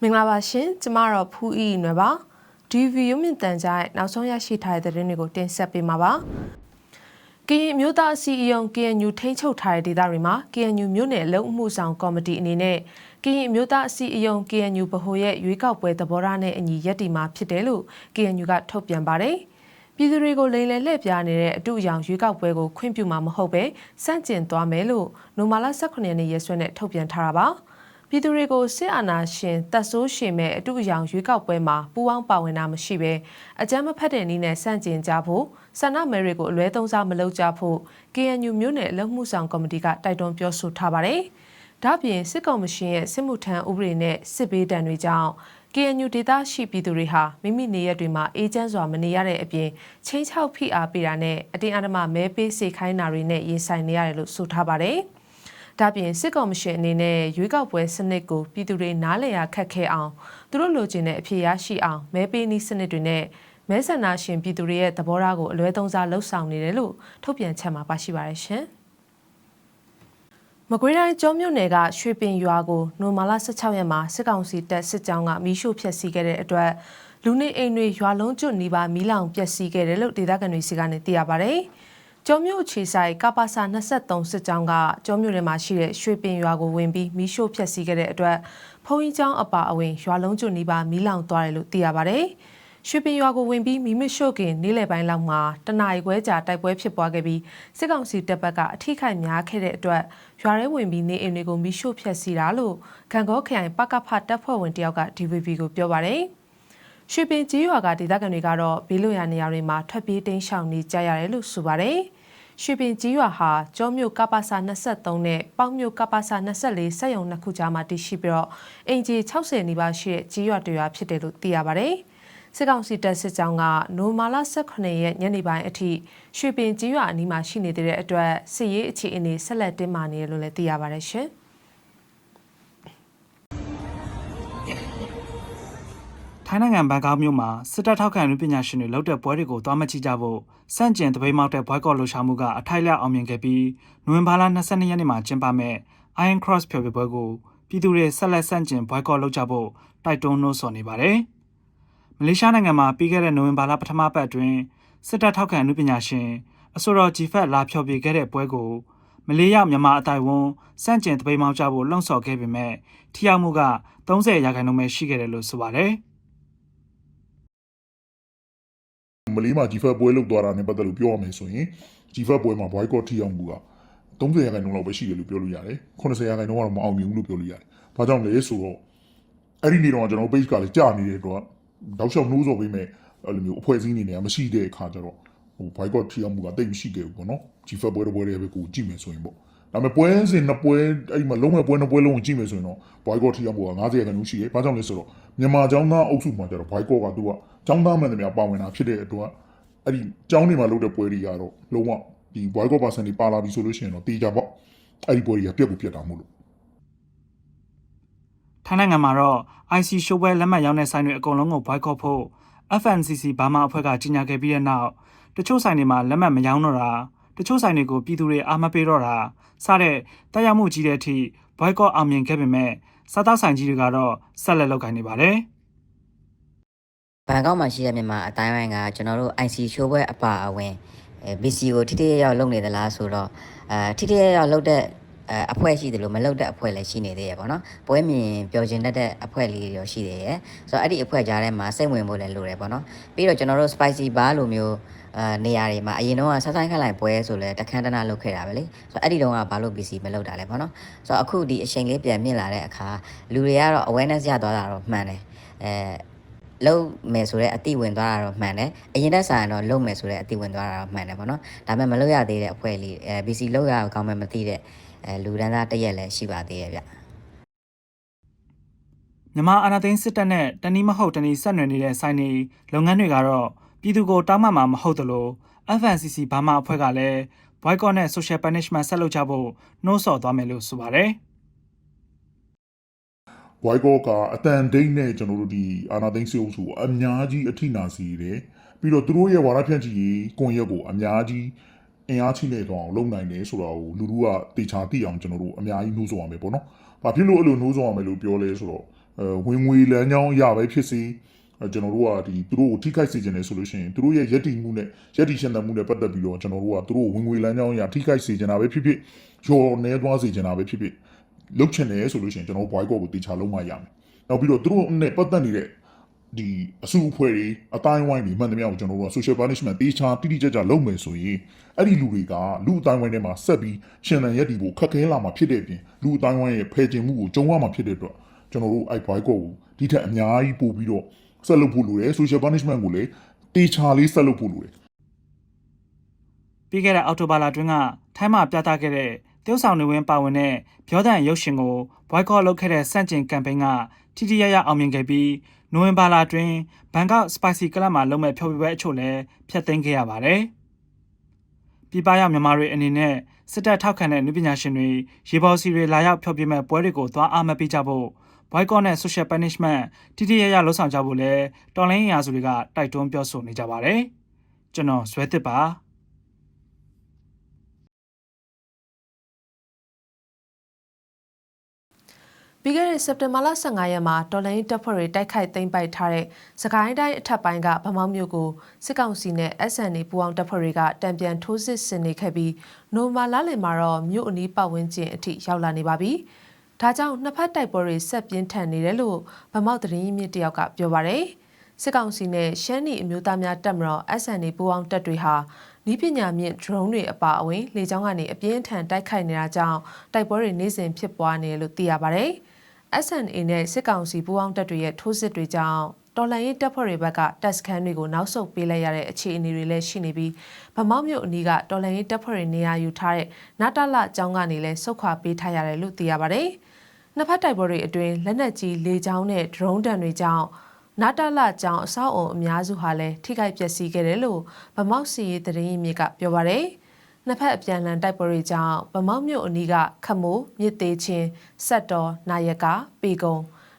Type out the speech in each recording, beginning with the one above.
မင်္ဂလာပါရှင်ကျမတော့ဖူးအီနွယ်ပါဒီဗီယိုမြင့်တန်ကြားရဲ့နောက်ဆုံးရရှိထားတဲ့သတင်းတွေကိုတင်ဆက်ပေးမှာပါကရင်အမျိုးသားအစည်းအရုံး KNU ထိန်းချုပ်ထားတဲ့ဒေသတွေမှာ KNU မြို့နယ်အလုံးအမှုဆောင်ကော်မတီအနေနဲ့ကရင်အမျိုးသားအစည်းအရုံး KNU ဗဟိုရဲ့ရွေးကောက်ပွဲသဘောထားနဲ့အညီရက်တီမှာဖြစ်တယ်လို့ KNU ကထုတ်ပြန်ပါတယ် ပြည်သူတွေကိုလိမ်လည်လှည့်ပြားနေတဲ့အတူအယောင်ရွေးကောက်ပွဲကိုခွင့်ပြုမှာမဟုတ်ပဲစန့်ကျင်သွားမယ်လို့နိုမာလာ18ရက်နေ့ရက်စွဲနဲ့ထုတ်ပြန်ထားတာပါ။ပြည်သူတွေကိုစစ်အာဏာရှင်တပ်ဆိုးရှင်မဲ့အတူအယောင်ရွေးကောက်ပွဲမှာပူးပေါင်းပါဝင်တာမရှိဘဲအကြမ်းမဖက်တဲ့နည်းနဲ့စန့်ကျင်ကြဖို့ဆန္ဒမဲတွေကိုအလွဲသုံးစားမလုပ်ကြဖို့ KNU မြို့နယ်အလုံမှုဆောင်ကော်မတီကတိုက်တွန်းပြောဆိုထားပါတယ်။ဒါ့အပြင်စစ်ကော်မရှင်ရဲ့စစ်မှုထမ်းဥပဒေနဲ့စစ်ဘေးဒဏ်တွေကြောင့် KNU ဒေသရှိပြည်သူတွေဟာမိမိနေရက်တွေမှာအေဂျင့်စွာမနေရတဲ့အပြင်ချင်းချောက်ဖိအားပေးတာနဲ့အတင်းအဓမ္မမဲပေးစေခိုင်းတာတွေနဲ့ရင်ဆိုင်နေရတယ်လို့ဆိုထားပါတယ်။ဒါပြင်စစ်ကော်မရှင်အနေနဲ့ရွေးကောက်ပွဲစနစ်ကိုပြည်သူတွေနားလည်ရခက်ခဲအောင်သူတို့လိုချင်တဲ့အဖြေရရှိအောင်မဲပေးနည်းစနစ်တွေနဲ့မဲဆန္ဒရှင်ပြည်သူတွေရဲ့သဘောထားကိုအလွဲသုံးစားလှုပ်ဆောင်နေတယ်လို့ထုတ်ပြန်ချက်မှာပါရှိပါတယ်ရှင်။ မကွေးတိုင်းကျောမြို့နယ်ကရွှေပင်ရွာကိုနိုမာလာ16ရက်မှာစစ်ကောင်စီတပ်စစ်ကြောင်းကမီးရှို့ဖျက်ဆီးခဲ့တဲ့အတွက်လူနေအိမ်တွေရွာလုံးကျွတ်နီးပါးမီးလောင်ပျက်စီးခဲ့တယ်လို့ဒေသခံတွေစီကနေသိရပါဗျ။ကျောမြို့ခြေဆိုင်ကပါစာ23စစ်ကြောင်းကကျောမြို့နယ်မှာရှိတဲ့ရွှေပင်ရွာကိုဝင်ပြီးမီးရှို့ဖျက်ဆီးခဲ့တဲ့အတွက်ဖုံကြီးကျောင်းအပါအဝင်ရွာလုံးကျွတ်နီးပါးမီးလောင်သွားတယ်လို့သိရပါဗျ။ ရွှေပင်ရွာကိုဝင်ပြီးမိမရှို့ခင်နေ့လယ်ပိုင်းလောက်မှာတနအီခွဲကြာတိုက်ပွဲဖြစ်ပွားခဲ့ပြီးစစ်ကောင်စီတပ်ဘက်ကအထိခိုက်များခဲ့တဲ့အတွက်ရွာထဲဝင်ပြီးနေအိမ်တွေကိုမိရှို့ဖျက်ဆီးတာလို့ခံကောခရိုင်ပကဖတပ်ဖွဲ့ဝင်တယောက်က DVB ကိုပြောပါတယ်။ရွှေပင်ကြီးရွာကဒေသခံတွေကတော့ဘေးလွတ်ရာနေရာတွေမှာထွက်ပြေးတိမ်းရှောင်နေကြရတယ်လို့ဆိုပါတယ်။ရွှေပင်ကြီးရွာဟာကျောမြို့ကပ္ပစာ23နဲ့ပေါင်းမြို့ကပ္ပစာ24စက်ရုံနှစ်ခုကြားမှာတည်ရှိပြီးတော့အင်ဂျီ60နီးပါးရှိတဲ့ကြီးရွာတရွာဖြစ်တယ်လို့သိရပါတယ်။ စစ်ကောင်စီတပ်စစ်ကြောင်းကနိုမာလာ18ရက်ညနေပိုင်းအထိရွှေပင်ကြီးရွာအနီးမှာရှိနေတဲ့အတွက်စစ်ရေးအခြေအနေဆက်လက်တင်းမာနေတယ်လို့လည်းသိရပါတယ်ရှင်။ထိုင်းနိုင်ငံဘန်ကောက်မြို့မှာစစ်တပ်ထောက်ခံလူပညာရှင်တွေလုပ်တဲ့ပွဲတွေကိုသွားမကြည့်ကြဖို့စန့်ကျင်တပိတ်မောက်တဲ့ဘွိုက်ကော့လှူရှာမှုကအထိုက်လျောက်အောင်မြင်ခဲ့ပြီးနိုဝင်ဘာလ22ရက်နေ့မှာကျင်းပမဲ့ Iron Cross ဖျော်ဖြေပွဲကိုပြည်သူတွေဆက်လက်စန့်ကျင်ဘွိုက်ကော့လုပ်ကြဖို့တိုက်တွန်းနှိုးဆော်နေပါတယ်။မ လေးရှားနိုင်ငံမှာပြီးခဲ့တဲ့နိုဝင်ဘာလပထမပတ်အတွင်းစစ်တပ်ထောက်ခံမှုပညာရှင်အဆိုတော်ဂျီဖက်လာဖျော်ဖြေခဲ့တဲ့ပွဲကိုမလေးရမြန်မာအတိုင်ဝန်စန့်ကျင်တပိတ်မောင်းကြဖို့လှုံ့ဆော်ခဲ့ပေမဲ့ထိရောက်မှုက30ရာခိုင်နှုန်းပဲရှိခဲ့တယ်လို့ဆိုပါတယ်မလေးမှာဂျီဖက်ပွဲလုပ်သွားတာနဲ့ပတ်သက်လို့ပြောရမယ်ဆိုရင်ဂျီဖက်ပွဲမှာ boycott ထိရောက်မှုက30ရာခိုင်နှုန်းလောက်ပဲရှိတယ်လို့ပြောလို့ရတယ်80ရာခိုင်နှုန်းကတော့မအောင်မြင်ဘူးလို့ပြောလို့ရတယ်။ဘာကြောင့်လဲဆိုတော့အဲ့ဒီနေ့တော့ကျွန်တော် page ကလည်းကြာနေတဲ့အတွက် တောက်လျှောက်နှိုးဆော်ပေးမယ်အဲ့လိုမျိုးအဖွဲ့အစည်းအနေနဲ့မရှိတဲ့အခါကျတော့ဟို boycott ထိရောက်မှုကတိတ်မရှိခဲ့ဘူးပေါ့နော် G5 ပွဲတစ်ပွဲတည်းပဲကိုကြည့်မယ်ဆိုရင်ပေါ့ဒါပေမဲ့ပွဲစဉ်နှစ်ပွဲအဲ့ဒီမှာလုံးဝပွဲနှစ်ပွဲလုံးကိုကြည့်မယ်ဆိုရင်တော့ boycott ထိရောက်မှုက90ရာခိုင်နှုန်းရှိတယ်။ဘာကြောင့်လဲဆိုတော့မြန်မာကျောင်းသားအုပ်စုမှာကျတော့ boycott ကသူကကျောင်းသားမှန်တယ်များပါဝင်တာဖြစ်တဲ့အတွက်အဲ့ဒီကျောင်းတွေမှာလုပ်တဲ့ပွဲတွေကတော့လုံးဝဒီ boycott person တွေပါလာပြီဆိုလို့ရှိရင်တော့တေးကြပေါ့အဲ့ဒီပွဲတွေကပြက်ကိုပြက်တာမို့လို့ ထိုင်းနိုင်ငံမှာတော့ IC ရှိုးပွဲလက်မှတ်ရောင်းတဲ့ဆိုင်တွေအကုန်လုံးကို boycott ဖို့ FNCC ဘာမှအဖွဲ့ကကြီးညာခဲ့ပြီးတဲ့နောက်တချို့ဆိုင်တွေမှာလက်မှတ်မရောင်းတော့တာတချို့ဆိုင်တွေကိုပြည်သူတွေအားမပေးတော့တာစတဲ့တရားမှုကြီးတဲ့အထိ boycott အောင်မြင်ခဲ့ပေမဲ့စားတောက်ဆိုင်ကြီးတွေကတော့ဆက်လက်လုပ်ကိုင်နေပါတယ်။ဘန်ကောက်မှာရှိတဲ့မြန်မာအတိုင်းဝိုင်းကကျွန်တော်တို့ IC ရှိုးပွဲအပါအဝင်အဲ BC ကိုထိထိရရောက်လုပ်နေသလားဆိုတော့အဲထိထိရရောက်လုပ်တဲ့ အဲအဖွဲ့ရှိတယ်လို့မလုပ်တဲ့အဖွဲ့လည်းရှိနေသေးရပေါ့နော်ပွဲမြင်ပျော်ကျင်တတ်တဲ့အဖွဲ့လေးတွေရောရှိသေးရဲ့ဆိုတော့အဲ့ဒီအဖွဲ့ကြားထဲမှာစိတ်ဝင်ဖို့လည်းလိုတယ်ပေါ့နော်ပြီးတော့ကျွန်တော်တို့ spicy bar လိုမျိုးအာနေရာတွေမှာအရင်တော့ဆက်ဆိုင်ခက်လိုက်ပွဲဆိုလဲတခန်းတနာလုပ်ခဲ့တာပဲလေဆိုတော့အဲ့ဒီတုန်းကဘာလို့ BC မလုပ်တာလဲပေါ့နော်ဆိုတော့အခုဒီအချိန်လေးပြန်မြင့်လာတဲ့အခါလူတွေကတော့ awareness ရသွားတာတော့မှန်တယ်အဲလုံမယ်ဆိုတဲ့အတိဝင်သွားတာတော့မှန်တယ်အရင်တက်ဆိုင်တော့လုံမယ်ဆိုတဲ့အတိဝင်သွားတာတော့မှန်တယ်ပေါ့နော်ဒါပေမဲ့မလုံရသေးတဲ့အဖွဲ့လေးအဲ BC လုံရအောင်ကောင်းမှမသိတဲ့ အဲလူဒန်းသားတစ်ရက်လည်းရှိပါသေးရဲ့ဗျမြန်မာအာဏာသိမ်းစစ်တပ်နဲ့တနည်းမဟုတ်တနည်းဆက်နွယ်နေတဲ့ဆိုင်တွေလုပ်ငန်းတွေကတော့ပြည်သူကိုတောင်းပန်မှာမဟုတ်သလို FNCC ဘာမှအဖွဲ့ကလည်း boycott နဲ့ social punishment ဆက်လုပ်ကြဖို့နှိုးဆော်သွားမယ်လို့ဆိုပါတယ် boycott ကအတန်ဒိတ်နဲ့ကျွန်တော်တို့ဒီအာနာသိန်းစေအုပ်စုကိုအများကြီးအထိနာစီတယ်ပြီးတော့သူတို့ရဲ့ဝါဒဖြန့်ချီရေးကွန်ရက်ကိုအများကြီး အင်အားချိနေတော့အောင်လုပ်နိုင်တယ်ဆိုတော့လူလူကတေချာသိအောင်ကျွန်တော်တို့အများကြီးနှိုးဆော်ရမယ်ပေါ့နော်။ဘာဖြစ်လို့အဲ့လိုနှိုးဆော်ရမယ်လို့ပြောလဲဆိုတော့အဲဝင်ငွေလမ်းကြောင်းအရပဲဖြစ်စီအဲကျွန်တော်တို့ကဒီသူတို့ကိုထိခိုက်စေခြင်းနဲ့ဆိုလို့ရှိရင်သူတို့ရဲ့ယက်တီမှုနဲ့ယက်တီရှင်သန်မှုနဲ့ပတ်သက်ပြီးတော့ကျွန်တော်တို့ကသူတို့ကိုဝင်ငွေလမ်းကြောင်းအရထိခိုက်စေခြင်းတာပဲဖြစ်ဖြစ်ရော်နေသွားစေခြင်းတာပဲဖြစ်ဖြစ်လုတ်ချင်တယ်ဆိုလို့ရှိရင်ကျွန်တော်တို့ boycott ကိုတေချာလုံးမရမယ်။နောက်ပြီးတော့သူတို့နဲ့ပတ်သက်နေတဲ့ ဒီအစုအဖွဲ့တွေအတိုင်းဝိုင်းတွေမှန်သမျှကိုကျွန်တော်တို့က social punishment တေးချာတိတိကျကျလုပ်မယ်ဆိုရင်အဲ့ဒီလူတွေကလူအတိုင်းဝိုင်းထဲမှာဆက်ပြီးရှင်လန်ရက်ဒီကိုခက်ခဲလာမှာဖြစ်တဲ့အပြင်လူအတိုင်းဝိုင်းရဲ့ဖယ်ကျင်မှုကိုကြုံရမှာဖြစ်တဲ့အတွက်ကျွန်တော်တို့အဲ့ boycott ကိုဒီထက်အများကြီးပို့ပြီးတော့ဆက်လုပ်ဖို့လိုတယ် social punishment ကိုလည်းတေချာလေးဆက်လုပ်ဖို့လိုတယ်ပြီးခဲ့တဲ့အောက်တိုဘာလတွင်းကထိုင်းမှာပြသခဲ့တဲ့တရုတ်ဆောင်နေဝင်ပါဝင်တဲ့ပြောတဲ့ရုပ်ရှင်ကို boycott လုပ်ခဲ့တဲ့စန့်ကျင်ကမ်ပိန်းကထိထိရရအောင်မြင်ခဲ့ပြီး နိုဝင်ဘာလတွင်ဘန်ကောက် Spicy Club မှာလုပ်မဲ့ဖျော်ဖြေပွဲအချို့လည်းဖျက်သိမ်းခဲ့ရပါတယ်။ပြည်ပရောက်မြန်မာတွေအနေနဲ့စစ်တပ်ထောက်ခံတဲ့နည်းပညာရှင်တွေရေပေါ်စီတွေလာရောက်ဖျော်ဖြေမဲ့ပွဲတွေကိုသွားအားမပေးကြဖို့ boycott နဲ့ social punishment ထိထိရရလှုံ့ဆော်ကြဖို့လည်းတော်လိုင်းရာစုတွေကတိုက်တွန်းပြောဆိုနေကြပါတယ်။ကျွန်တော်ဇွဲသစ်ပါ။ ပြီးခဲ့တဲ့စက်တင်ဘာလ15ရက်မှာတော်လိုင်းတပ်ဖွဲ့တွေတိုက်ခိုက်သိမ်းပိုက်ထားတဲ့စကိုင်းတိုင်းအထက်ပိုင်းကဗမောက်မြို့ကိုစစ်ကောင်စီနဲ့ SNA ပူးပေါင်းတပ်ဖွဲ့တွေကတံပြန်ထိုးစစ်ဆင်နေခဲ့ပြီးနိုမာလာလင်မှာတော့မြို့အနီးပတ်ဝန်းကျင်အထိရောက်လာနေပါပြီ။ဒါကြောင့်နှစ်ဖက်တိုက်ပွဲတွေဆက်ပြင်းထန်နေတယ်လို့ဗမောက်သတင်းရင်းမြစ်တယောက်ကပြောပါရယ်စစ်ကောင်စီနဲ့ရှမ်းနီအမျိုးသားများတပ်မတော် SNA ပူးပေါင်းတပ်တွေဟာနီးပညာမြင့် drone တွေအပါအဝင်လေကြောင်းကနေအပြင်းထန်တိုက်ခိုက်နေတာကြောင့်တိုက်ပွဲတွေနေ့စဉ်ဖြစ်ပွားနေတယ်လို့သိရပါရယ်။ SNA နဲ့စစ်ကောင်စီပူးပေါင်းတပ်တွေရဲ့ထိုးစစ်တွေကြောင့်တော်လှန်ရေးတပ်ဖွဲ့တွေဘက်ကတပ်စခန်းတွေကိုနောက်ဆုတ်ပေးလိုက်ရတဲ့အခြေအနေတွေလည်းရှိနေပြီးဗမောက်မြို့အနီးကတော်လှန်ရေးတပ်ဖွဲ့တွေနေရာယူထားတဲ့နာတာလအကြောင်းကနေလည်းဆုတ်ခွာပေးထားရတယ်လို့သိရပါတယ်။နှစ်ဖက်တိုက်ပွဲတွေအတွင်းလက်နက်ကြီးလေကြောင်းနဲ့ drone တံတွေကြောင့်နာတာလအကြောင်းအဆောက်အုံအများစုဟာလည်းထိခိုက်ပျက်စီးခဲ့တယ်လို့ဗမောက်စီရေးသတင်းရင်းမြစ်ကပြောပါတယ်။ နှစ်ဖက်အပြန်အလှန်တိုက်ပွဲတွေကြောင့်ဗမောက်မြို့အနီးကခမိုးမြစ်သေးချင်းဆက်တော်နာယကပေကုံ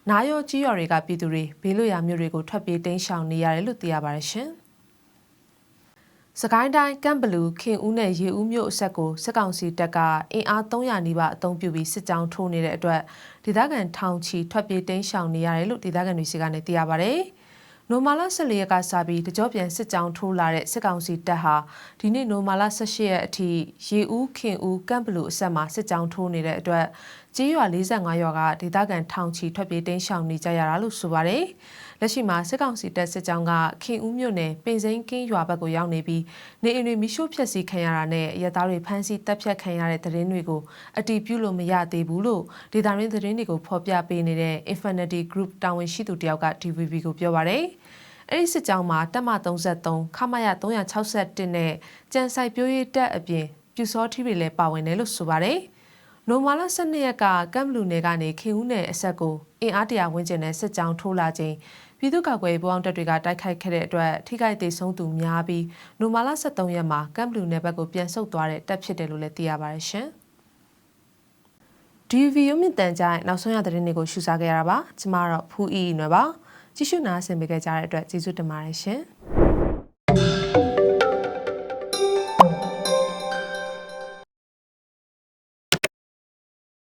နာယောကြီးရွာတွေကပြည်သူတွေဘေးလွတ်ရာမြို့တွေကိုထွက်ပြေးတိမ်းရှောင်နေရတယ်လို့သိရပါတယ်ရှင်။စကိုင်းတိုင်းကမ်ဘလူးခင်ဦးနဲ့ရေဦးမြို့အဆက်ကိုစစ်ကောင်စီတပ်ကအင်အား300နီးပါးအုံပြုပြီးစစ်ကြောင်းထိုးနေတဲ့အတွက်ဒေသခံထောင်ချီထွက်ပြေးတိမ်းရှောင်နေရတယ်လို့ဒေသခံတွေစီကနေသိရပါတယ်။ နိုမာလာ14ရက်ကစပြီးတကြောပြန်စစ်ကြောင်းထိုးလာတဲ့စစ်ကောင်စီတပ်ဟာဒီနေ့နိုမာလာ18ရက်အထိရေဦးခင်ဦးကမ်ဘလူးအဆက်မှာစစ်ကြောင်းထိုးနေတဲ့အတွက်ကြေးရွာ45ရွာကဒေသခံထောင်ချီထွက်ပြေးတိမ်းရှောင်နေကြရတာလို့ဆိုပါတယ်။ လက်ရှိမှာစစ်ကောင်စီတပ်စစ်ကြောင်းကခင်ဦးမြို့နယ်ပင်စိမ်းကင်းရွာဘက်ကိုရောက်နေပြီးနေအိမ်တွေမိရှို့ဖျက်ဆီးခံရတာနဲ့ရဲသားတွေဖမ်းဆီးတပ်ဖြတ်ခံရတဲ့သတင်းတွေကိုအတီးပြုလို့မရသေးဘူးလို့ဒေတာရင်းသတင်းတွေကိုဖော်ပြပေးနေတဲ့ Infinity Group တာဝန်ရှိသူတယောက်က DVB ကိုပြောပါတယ်။အဲ့ဒီစစ်ကြောင်းမှာတပ်မ33ခမရ361နဲ့ကြံဆိုင်ပြိုးရည်တက်အပြင်ပြူစောထီတွေလည်းပါဝင်တယ်လို့ဆိုပါတယ်။ နိုမာလာ12ရက်ကကမ်ဘလူနယ်ကနေခင်ဦးနယ်အဆက်ကိုအင်အားတရာဝန်းကျင်နဲ့စစ်ကြောင်းထိုးလာခြင်းပြည်သူ့ကာကွယ်ရေးပူးပေါင်းတပ်တွေကတိုက်ခိုက်ခဲ့တဲ့အတွက်ထိခိုက်ဒေဆုံးသူများပြီးနိုမာလာ23ရက်မှာကမ်ဘလူနယ်ဘက်ကိုပြန်ဆုတ်သွားတဲ့တပ်ဖြစ်တယ်လို့လည်းသိရပါတယ်ရှင်။ DV ရုံမြင့်တန်ကြိုင်နောက်ဆုံးရသတင်းတွေကိုရှုစားခဲ့ရတာပါကျမတော့ဖူးအီနွယ်ပါကြည့်ရှုနာဆင်ပေးကြတဲ့အတွက်ကျေးဇူးတင်ပါတယ်ရှင်